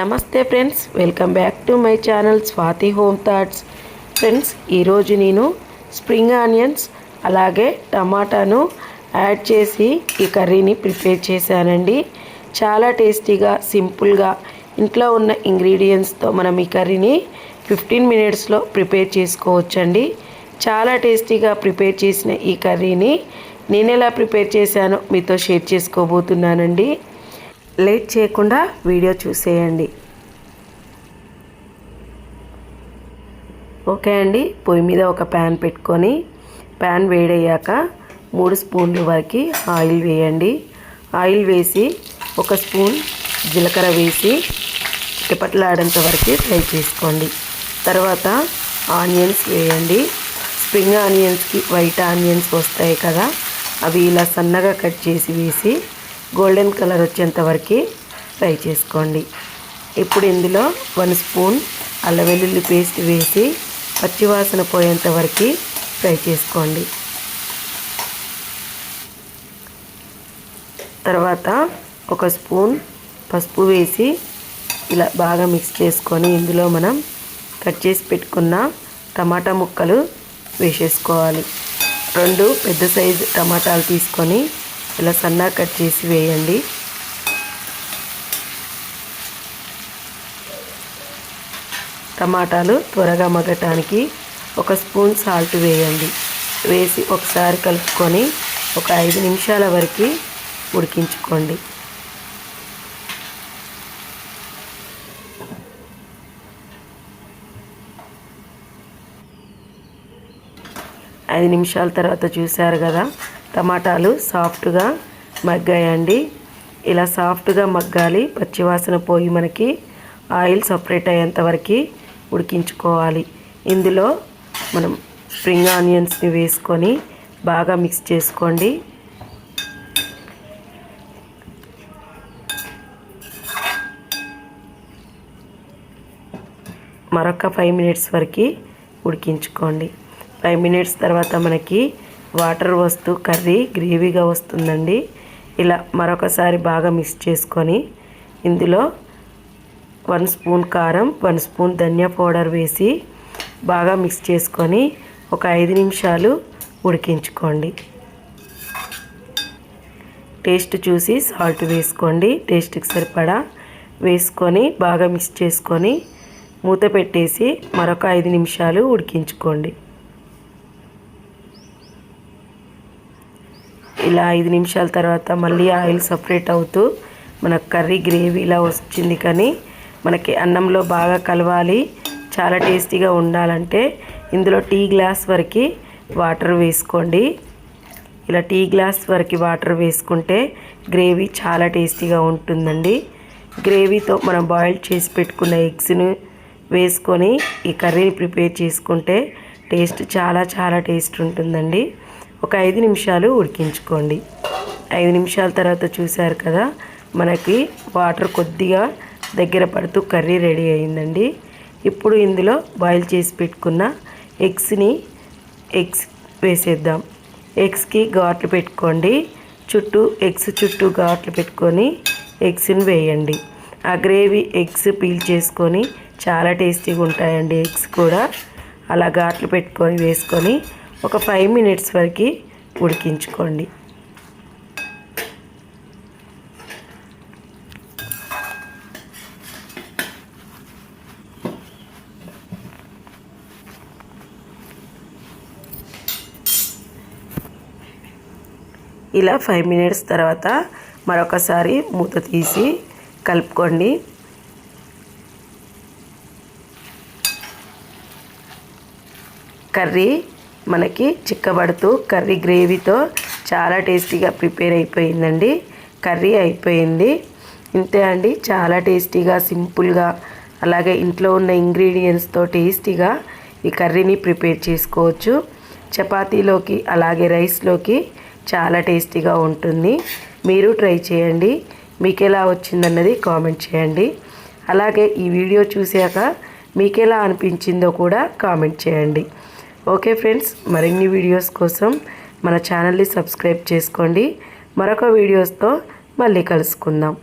నమస్తే friends welcome back to my channel Swathi home thoughts. Friends ఈరోజు నేను spring onions అలాగే టమాటాను యాడ్ చేసి ఈ కర్రీని ప్రిపేర్ చేశానండి. చాలా టేస్టీగా సింపుల్గా ఇంట్లో ఉన్న ఇంగ్రీడియంట్స్తో మనం ఈ కర్రీని ఫిఫ్టీన్ మినిట్స్లో ప్రిపేర్ చేసుకోవచ్చండి. చాలా టేస్టీగా ప్రిపేర్ చేసిన ఈ కర్రీని నేను ఎలా ప్రిపేర్ చేశానో మీతో షేర్ చేసుకోబోతున్నానండి. లేట్ చేయకుండా వీడియో చూసేయండి. ఓకే అండి పొయ్యి మీద ఒక ప్యాన్ పెట్టుకొని ప్యాన్ వేడయ్యాక మూడు స్పూన్ల వరకు ఆయిల్ వేయండి. ఆయిల్ వేసి ఒక స్పూన్ జీలకర్ర వేసి చిటపట్లాడేంత వరకు ఫ్రై చేసుకోండి. తర్వాత ఆనియన్స్ వేయండి. స్ప్రింగ్ ఆనియన్స్కి వైట్ ఆనియన్స్ వస్తాయి కదా అవి ఇలా సన్నగా కట్ చేసి వేసి గోల్డెన్ కలర్ వచ్చేంత వరకు ఫ్రై చేసుకోండి. ఇప్పుడు ఇందులో వన్ స్పూన్ అల్లం వెల్లుల్లి పేస్ట్ వేసి పచ్చివాసన పోయేంత వరకు ఫ్రై చేసుకోండి. తర్వాత ఒక స్పూన్ పసుపు వేసి ఇలా బాగా మిక్స్ చేసుకొని ఇందులో మనం కట్ చేసి పెట్టుకున్న టమాటా ముక్కలు వేసేసుకోవాలి. రెండు పెద్ద సైజు టమాటాలు తీసుకొని ఇలా సన్నా కట్ చేసి వేయండి. టమాటాలు త్వరగా మగ్గటానికి ఒక స్పూన్ సాల్ట్ వేయండి. వేసి ఒకసారి కలుపుకొని ఒక ఐదు నిమిషాల వరకు ఉడికించుకోండి. ఐదు నిమిషాల తర్వాత చూశారు కదా? టమాటాలు సాఫ్ట్గా మగ్గాయండి. ఇలా సాఫ్ట్గా మగ్గాలి. పచ్చివాసన పోయి మనకి ఆయిల్ సపరేట్ అయ్యేంత వరకు ఉడికించుకోవాలి. ఇందులో మనం స్ప్రింగ్ ఆనియన్స్ని వేసుకొని బాగా మిక్స్ చేసుకోండి. మరొక ఫైవ్ మినిట్స్ వరకు ఉడికించుకోండి. ఫైవ్ మినిట్స్ తర్వాత మనకి వాటర్ వస్తూ కర్రీ గ్రేవీగా వస్తుందండి. ఇలా మరొకసారి బాగా మిక్స్ చేసుకొని ఇందులో వన్ స్పూన్ కారం వన్ స్పూన్ ధనియా పౌడర్ వేసి బాగా మిక్స్ చేసుకొని ఒక ఐదు నిమిషాలు ఉడికించుకోండి. టేస్ట్ చూసి సాల్ట్ వేసుకోండి. టేస్ట్కి సరిపడా వేసుకొని బాగా మిక్స్ చేసుకొని మూత పెట్టేసి మరొక ఐదు నిమిషాలు ఉడికించుకోండి. ఇలా ఐదు నిమిషాల తర్వాత మళ్ళీ ఆయిల్ సపరేట్ అవుతూ మన కర్రీ గ్రేవీ ఇలా వచ్చింది కానీ మనకి అన్నంలో బాగా కలవాలి చాలా టేస్టీగా ఉండాలంటే ఇందులో టీ గ్లాస్ వరకు వాటర్ వేసుకోండి. ఇలా టీ గ్లాస్ వరకు వాటర్ వేసుకుంటే గ్రేవీ చాలా టేస్టీగా ఉంటుందండి. గ్రేవీతో మనం బాయిల్ చేసి పెట్టుకున్న ఎగ్స్ను వేసుకొని ఈ కర్రీని ప్రిపేర్ చేసుకుంటే టేస్ట్ చాలా చాలా టేస్ట్ ఉంటుందండి. ఒక ఐదు నిమిషాలు ఉడికించుకోండి. ఐదు నిమిషాల తర్వాత చూశారు కదా మనకి వాటర్ కొద్దిగా దగ్గర పడుతూ కర్రీ రెడీ అయిందండి. ఇప్పుడు ఇందులో బాయిల్ చేసి పెట్టుకున్న ఎగ్స్ని ఎగ్స్ వేసేద్దాం. ఎగ్స్కి ఘాట్లు పెట్టుకోండి. చుట్టూ ఎగ్స్ చుట్టూ ఘాట్లు పెట్టుకొని ఎగ్స్ని వేయండి. ఆ గ్రేవీ ఎగ్స్ పీల్ చేసుకొని చాలా టేస్టీగా ఉంటాయండి ఎగ్స్ కూడా. అలా ఘాట్లు పెట్టుకొని వేసుకొని ఒక ఫైవ్ మినిట్స్ వరకు ఉడికించుకోండి. ఇలా ఫైవ్ మినిట్స్ తర్వాత మరొకసారి మూత తీసి కలుపుకోండి. కర్రీ మనకి చిక్కబడుతూ కర్రీ గ్రేవీతో చాలా టేస్టీగా ప్రిపేర్ అయిపోయిందండి. కర్రీ అయిపోయింది. ఇంతే అండి చాలా టేస్టీగా సింపుల్గా అలాగే ఇంట్లో ఉన్న ఇంగ్రీడియంట్స్తో టేస్టీగా ఈ కర్రీని ప్రిపేర్ చేసుకోవచ్చు. చపాతీలోకి అలాగే రైస్లోకి చాలా టేస్టీగా ఉంటుంది. మీరు ట్రై చేయండి. మీకు ఎలా వచ్చిందన్నది కామెంట్ చేయండి. అలాగే ఈ వీడియో చూశాక మీకు ఎలా అనిపించిందో కూడా కామెంట్ చేయండి. ఓకే ఫ్రెండ్స్ మరిన్ని వీడియోస్ కోసం మన ఛానల్ని సబ్స్క్రైబ్ చేసుకోండి. మరొక వీడియోస్తో మళ్ళీ కలుసుకుందాం.